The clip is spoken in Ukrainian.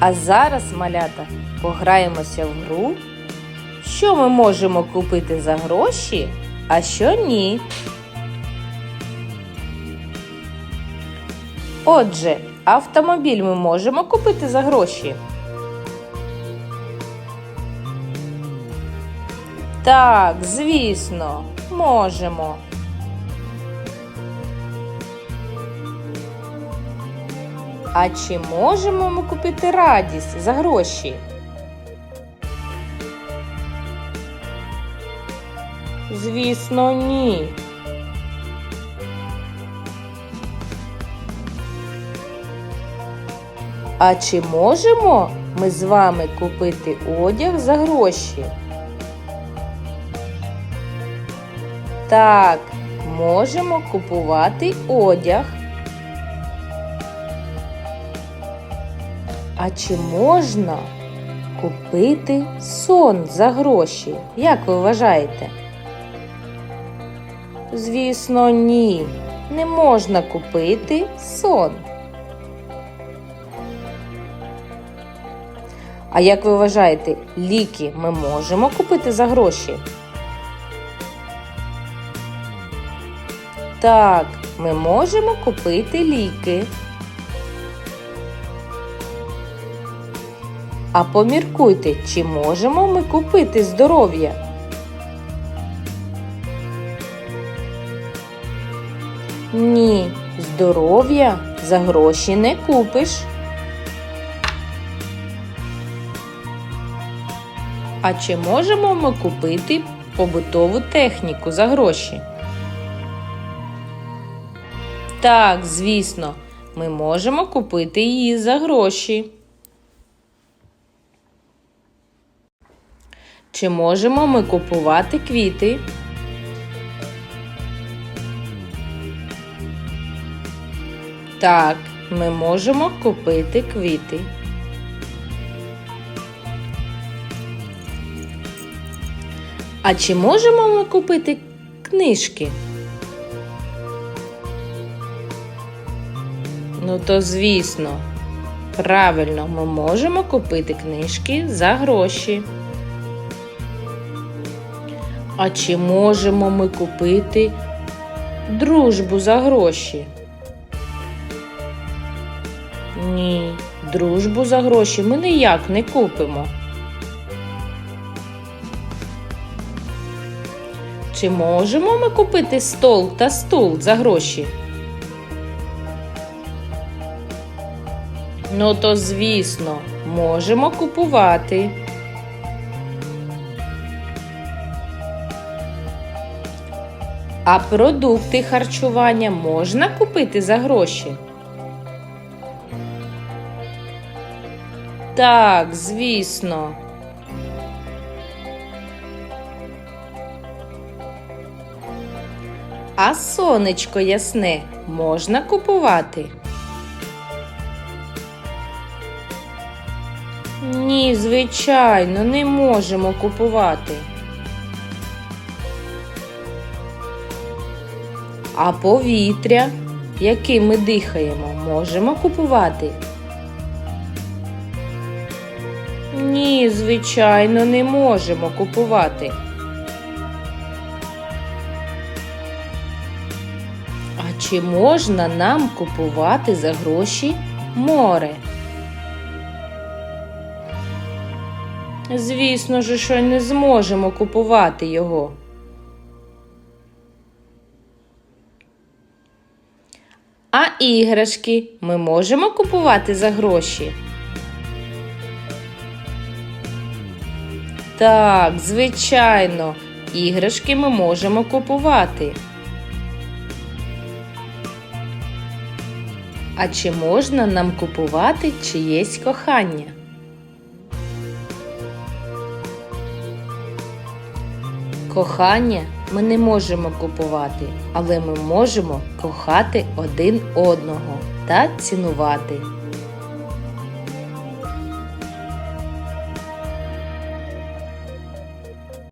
А зараз, малята, пограємося в гру. Що ми можемо купити за гроші, а що ні. Отже, автомобіль ми можемо купити за гроші. Так, звісно, можемо. А чи можемо ми купити радість за гроші? Звісно, ні. А чи можемо ми з вами купити одяг за гроші? Так, можемо купувати одяг. А чи можна купити сон за гроші? Як ви вважаєте? Звісно, ні. Не можна купити сон. А як ви вважаєте, ліки ми можемо купити за гроші? Так, ми можемо купити ліки. А поміркуйте, чи можемо ми купити здоров'я? Ні, здоров'я за гроші не купиш. А чи можемо ми купити побутову техніку за гроші? Так, звісно, ми можемо купити її за гроші. Чи можемо ми купувати квіти? Так, ми можемо купити квіти. А чи можемо ми купити книжки? Ну то звісно. Правильно, ми можемо купити книжки за гроші. А чи можемо ми купити дружбу за гроші? Ні, дружбу за гроші ми ніяк не купимо. Чи можемо ми купити стол та стул за гроші? Ну то звісно, можемо купувати. А продукти харчування можна купити за гроші? Так, звісно. А сонечко ясне можна купувати? Ні, звичайно, не можемо купувати. А повітря, яким ми дихаємо, можемо купувати? Ні, звичайно, не можемо купувати. А чи можна нам купувати за гроші море? Звісно ж, що не зможемо купувати його. А іграшки ми можемо купувати за гроші? Так, звичайно, іграшки ми можемо купувати. А чи можна нам купувати чиєсь кохання? Кохання ми не можемо купувати, але ми можемо кохати один одного та цінувати.